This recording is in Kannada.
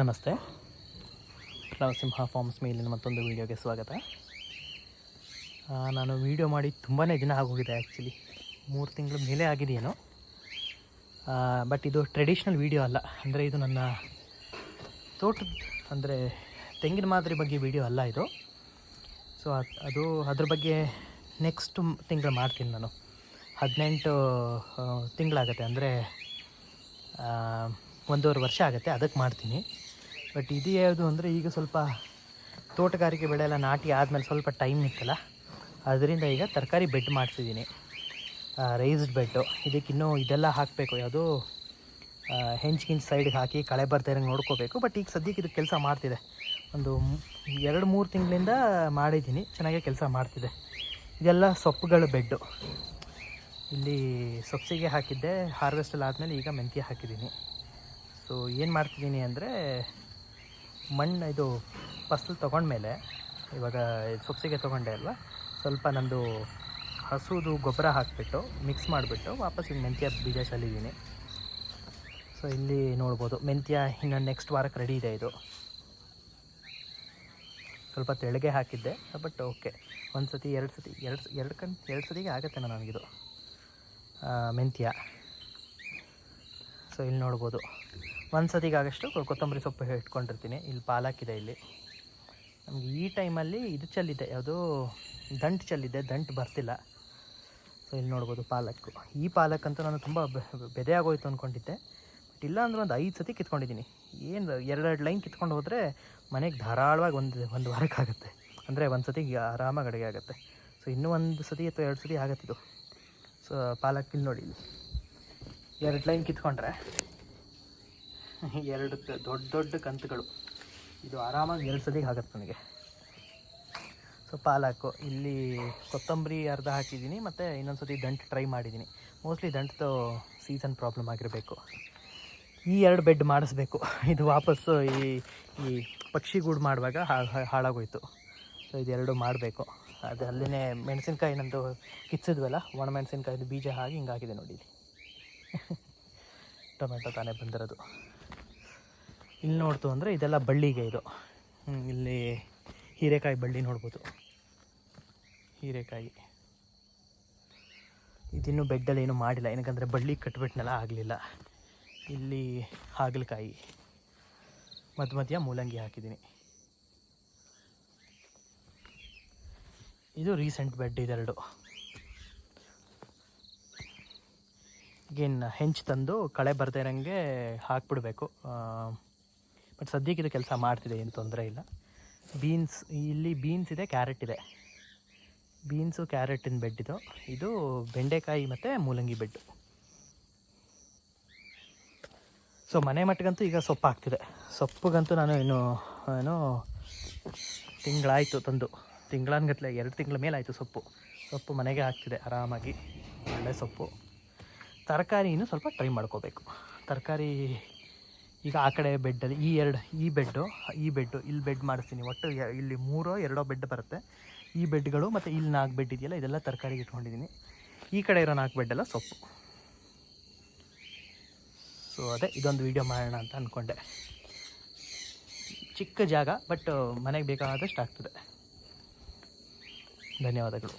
ನಮಸ್ತೆ. ನರಸಿಂಹ ಫಾರ್ಮ್ಸ್ ಮೇಲಿನ ಮತ್ತೊಂದು ವೀಡಿಯೋಗೆ ಸ್ವಾಗತ. ನಾನು ವೀಡಿಯೋ ಮಾಡಿ ತುಂಬಾ ದಿನ ಆಗೋಗಿದೆ ಆ್ಯಕ್ಚುಲಿ ಮೂರು ತಿಂಗಳ ಮೇಲೆ ಆಗಿದೆಯೇನೋ. ಬಟ್ ಇದು ಟ್ರೆಡಿಷ್ನಲ್ ವೀಡಿಯೋ ಅಲ್ಲ. ಅಂದರೆ ಇದು ನನ್ನ ತೋಟದ, ಅಂದರೆ ತೆಂಗಿನ ಮಾದರಿ ಬಗ್ಗೆ ವೀಡಿಯೋ ಅಲ್ಲ ಇದು. ಸೊ ಅದು ಅದ್ರ ಬಗ್ಗೆ ನೆಕ್ಸ್ಟ್ ತಿಂಗಳು ಮಾಡ್ತೀನಿ ನಾನು. ಹದಿನೆಂಟು ತಿಂಗಳಾಗತ್ತೆ. ಅಂದರೆ ಒಂದೂವರೆ ವರ್ಷ ಆಗುತ್ತೆ. ಅದಕ್ಕೆ ಮಾಡ್ತೀನಿ. ಬಟ್ ಇದು ಯಾವುದು ಅಂದರೆ ಈಗ ಸ್ವಲ್ಪ ತೋಟಗಾರಿಕೆ ಬೆಳೆ ಎಲ್ಲ ನಾಟಿ ಆದಮೇಲೆ ಸ್ವಲ್ಪ ಟೈಮ್ ಇತ್ತಲ್ಲ? ಅದರಿಂದ ಈಗ ತರಕಾರಿ ಬೆಡ್ ಮಾಡಿಸಿದ್ದೀನಿ. ರೈಸ್ಡ್ ಬೆಡ್ಡು ಇದಕ್ಕಿನ್ನೂ ಇದೆಲ್ಲ ಹಾಕಬೇಕು. ಯಾವುದೋ ಹೆಂಚ್ಗಿಂಚ್ ಸೈಡ್ಗೆ ಹಾಕಿ ಕಳೆ ಬರ್ತಾ ಇರೋಂಗೆ ನೋಡ್ಕೋಬೇಕು. ಬಟ್ ಈಗ ಸದ್ಯಕ್ಕೆ ಇದು ಕೆಲಸ ಮಾಡ್ತಿದೆ. ಒಂದು ಎರಡು ಮೂರು ತಿಂಗಳಿಂದ ಮಾಡಿದ್ದೀನಿ. ಚೆನ್ನಾಗೇ ಕೆಲಸ ಮಾಡ್ತಿದೆ. ಇದೆಲ್ಲ ಸೊಪ್ಪುಗಳ ಬೆಡ್ಡು ಇಲ್ಲಿ ಸೊಪ್ಸಿಗೆ ಹಾಕಿದ್ದೆ. ಹಾರ್ವೆಸ್ಟಲ್ಲಿ ಆದಮೇಲೆ ಈಗ ಮೆಂತ್ಯ ಹಾಕಿದ್ದೀನಿ. ಸೊ ಏನು ಮಾಡ್ತಿದ್ದೀನಿ ಅಂದರೆ ಮಣ್ಣು ಇದು ಫಸಲು ತೊಗೊಂಡ್ಮೇಲೆ ಇವಾಗ ಸೊಪ್ಸಿಗೆ ತೊಗೊಂಡೆ ಅಲ್ವ, ಸ್ವಲ್ಪ ನಂದು ಹಸುದು ಗೊಬ್ಬರ ಹಾಕಿಬಿಟ್ಟು ಮಿಕ್ಸ್ ಮಾಡಿಬಿಟ್ಟು ವಾಪಸ್ ಇಲ್ಲಿ ಮೆಂತ್ಯ ಬೀಜ ಚೆಲ್ಲಿದ್ದೀನಿ ಸೊ ಇಲ್ಲಿ ನೋಡ್ಬೋದು, ಮೆಂತ್ಯ ಇನ್ನು ನೆಕ್ಸ್ಟ್ ವಾರಕ್ಕೆ ರೆಡಿ ಇದೆ ಇದು. ಸ್ವಲ್ಪ ತೆಳಗೆ ಹಾಕಿದ್ದೆ ಬಟ್ ಓಕೆ ಒಂದು ಸತಿ ಎರಡು ಸತಿ, ಎರಡು ಎರಡು ಕಣ್, ಎರಡು ಸತಿಗೆ ಆಗುತ್ತೆ ನನಗಿದು ಮೆಂತ್ಯ. ಸೊ ಇಲ್ಲಿ ನೋಡ್ಬೋದು. ಒಂದು ಸತಿಗೆ ಆಗಷ್ಟು ಕೊತ್ತಂಬರಿ ಸೊಪ್ಪು ಇಟ್ಕೊಂಡಿರ್ತೀನಿ ಇಲ್ಲಿ ಪಾಲಾಕಿದೆ ಇಲ್ಲಿ. ನಮಗೆ ಈ ಟೈಮಲ್ಲಿ ಇದು ಚೆಲ್ಲಿದೆ. ಯಾವುದು ದಂಟು ಚೆಲ್ಲಿದೆ. ದಂಟು ಬರ್ತಿಲ್ಲ. ಸೊ ಇಲ್ಲಿ ನೋಡ್ಬೋದು ಪಾಲಕ್ಕು. ಈ ಪಾಲಕ್ ಅಂತೂ ನಾನು ತುಂಬ ಬೆದೆ ಆಗೋಯ್ತು ಅಂದ್ಕೊಂಡಿದ್ದೆ ಬಟ್ ಇಲ್ಲ ಅಂದ್ರೆ ಒಂದು ಐದು ಸತಿ ಕಿತ್ಕೊಂಡಿದ್ದೀನಿ. ಏನು ಎರಡೆರಡು ಲೈನ್ ಕಿತ್ಕೊಂಡು ಹೋದರೆ ಮನೆಗೆ ಧಾರಾಳವಾಗಿ ಒಂದು ಒಂದು ವಾರಕ್ಕಾಗುತ್ತೆ. ಅಂದರೆ ಒಂದು ಸತಿ ಆರಾಮಾಗಿ ಅಡುಗೆ ಆಗುತ್ತೆ. ಸೊ ಇನ್ನೂ ಒಂದು ಸತಿ ಅಥವಾ ಎರಡು ಸತಿ ಆಗುತ್ತೆ ಇದು. ಸೊ ಪಾಲಕ್ ಇಲ್ಲಿ ನೋಡಿ ಎರಡು ಲೈನ್ ಕಿತ್ಕೊಂಡ್ರೆ. ಎರಡು ದೊಡ್ಡ ದೊಡ್ಡ ಕಂತುಗಳು. ಇದು ಆರಾಮಾಗಿ ಎರಡು ಸದಿಗೆ ಆಗತ್ತೆ ನನಗೆ. ಸೊ ಪಾಲಕ್ಕು ಇಲ್ಲಿ ಕೊತ್ತಂಬರಿ ಅರ್ಧ ಹಾಕಿದ್ದೀನಿ, ಮತ್ತು ಇನ್ನೊಂದು ಸತಿ ದಂಟು ಟ್ರೈ ಮಾಡಿದ್ದೀನಿ. ಮೋಸ್ಟ್ಲಿ ದಂಟು ಸೀಸನ್ ಪ್ರಾಬ್ಲಮ್ ಆಗಿರಬೇಕು. ಈ ಎರಡು ಬೆಡ್ ಮಾಡಿಸ್ಬೇಕು. ಇದು ವಾಪಸ್ಸು ಈ ಈ ಪಕ್ಷಿ ಗೂಡು ಮಾಡುವಾಗ ಹಾಳಾಗೋಯ್ತು. ಸೊ ಇದೆರಡು ಮಾಡಬೇಕು. ಅದು ಅಲ್ಲೇ ಮೆಣಸಿನ್ಕಾಯಿ ನಂದು ಕಿಚ್ಚಿದ್ವಲ್ಲ ಒಣ ಮೆಣಸಿನ್ಕಾಯಿದು ಬೀಜ ಹಾಕಿ ಹಿಂಗಾಗಿದೆ ನೋಡಿ ಟೊಮೆಟೊ ತಾನೇ ಬಂದಿರೋದು. ಇಲ್ಲಿ ನೋಡ್ತು ಅಂದರೆ ಇದೆಲ್ಲ ಬಳ್ಳಿಗೆ ಇದು. ಇಲ್ಲಿ ಹೀರೆಕಾಯಿ ಬಳ್ಳಿ ನೋಡ್ಬೋದು. ಹೀರೆಕಾಯಿ. ಇದಿನ್ನೂ ಬೆಡ್ಡಲ್ಲಿ ಏನೂ ಮಾಡಿಲ್ಲ. ಏನಕ್ಕಂದರೆ ಬಳ್ಳಿ ಕಟ್ಬಿಟ್ನೆಲ್ಲ ಆಗಲಿಲ್ಲ. ಇಲ್ಲಿ ಹಾಗಲಕಾಯಿ. ಮಧ್ಯ ಮಧ್ಯ ಮೂಲಂಗಿ ಹಾಕಿದ್ದೀನಿ. ಇದು ರೀಸೆಂಟ್ ಬೆಡ್ ಇದೆರಡು. ಈಗೇನು ಹೆಂಚು ತಂದು ಕಳೆ ಬರ್ತಾ ಇರೋಂಗೆ ಹಾಕ್ಬಿಡ್ಬೇಕು. ಬಟ್ ಸದ್ಯಕ್ಕೆ ಇದು ಕೆಲಸ ಮಾಡ್ತಿದೆ, ಏನು ತೊಂದರೆ ಇಲ್ಲ. ಬೀನ್ಸ್ ಇಲ್ಲಿ ಬೀನ್ಸ್ ಇದೆ ಕ್ಯಾರೆಟ್ ಇದೆ. ಬೀನ್ಸು ಕ್ಯಾರೆಟಿನ ಬೆಡ್ ಇದು. ಇದು ಬೆಂಡೆಕಾಯಿ ಮತ್ತು ಮೂಲಂಗಿ ಬೆಡ್ಡು ಸೊ ಮನೆ ಮಟ್ಟಿಗಂತೂ ಈಗ ಸೊಪ್ಪು ಆಗ್ತಿದೆ ಸೊಪ್ಪಿಗಂತೂ ನಾನು ಇನ್ನು, ಏನು, ತಿಂಗಳಾಯಿತು ತಂದು. ತಿಂಗಳನ್ಗಟ್ಲೆ ಎರಡು ತಿಂಗಳ ಮೇಲೆ ಆಯಿತು ಸೊಪ್ಪು. ಸೊಪ್ಪು ಮನೆಗೆ ಆಗ್ತಿದೆ ಆರಾಮಾಗಿ. ಒಳ್ಳೆ ಸೊಪ್ಪು. ತರಕಾರಿ ಇನ್ನೂ ಸ್ವಲ್ಪ ಟ್ರೈ ಮಾಡ್ಕೋಬೇಕು. ತರಕಾರಿ ಈಗ ಆ ಕಡೆ ಬೆಡ್ಡಲ್ಲಿ ಈ ಎರಡು, ಈ ಬೆಡ್ಡು ಈ ಬೆಡ್ಡು ಇಲ್ಲಿ ಬೆಡ್ ಮಾಡಿಸ್ತೀನಿ. ಒಟ್ಟು ಇಲ್ಲಿ ಮೂರೋ ಎರಡೋ ಬೆಡ್ ಬರುತ್ತೆ. ಈ ಬೆಡ್ಗಳು ಮತ್ತು ಇಲ್ಲಿ ನಾಲ್ಕು ಬೆಡ್ ಇದೆಯಲ್ಲ, ಇದೆಲ್ಲ ತರಕಾರಿಗೆ ಇಟ್ಕೊಂಡಿದ್ದೀನಿ. ಈ ಕಡೆ ಇರೋ ನಾಲ್ಕು ಬೆಡ್ಡೆಲ್ಲ ಸೊಪ್ಪು. ಸೊ ಅದೇ ಇದೊಂದು ವೀಡಿಯೋ ಮಾಡೋಣ ಅಂತ ಅಂದ್ಕೊಂಡೆ ಚಿಕ್ಕ ಜಾಗ ಬಟ್ ಮನೆಗೆ ಬೇಕಾದಷ್ಟು ಆಗ್ತದೆ. ಧನ್ಯವಾದಗಳು.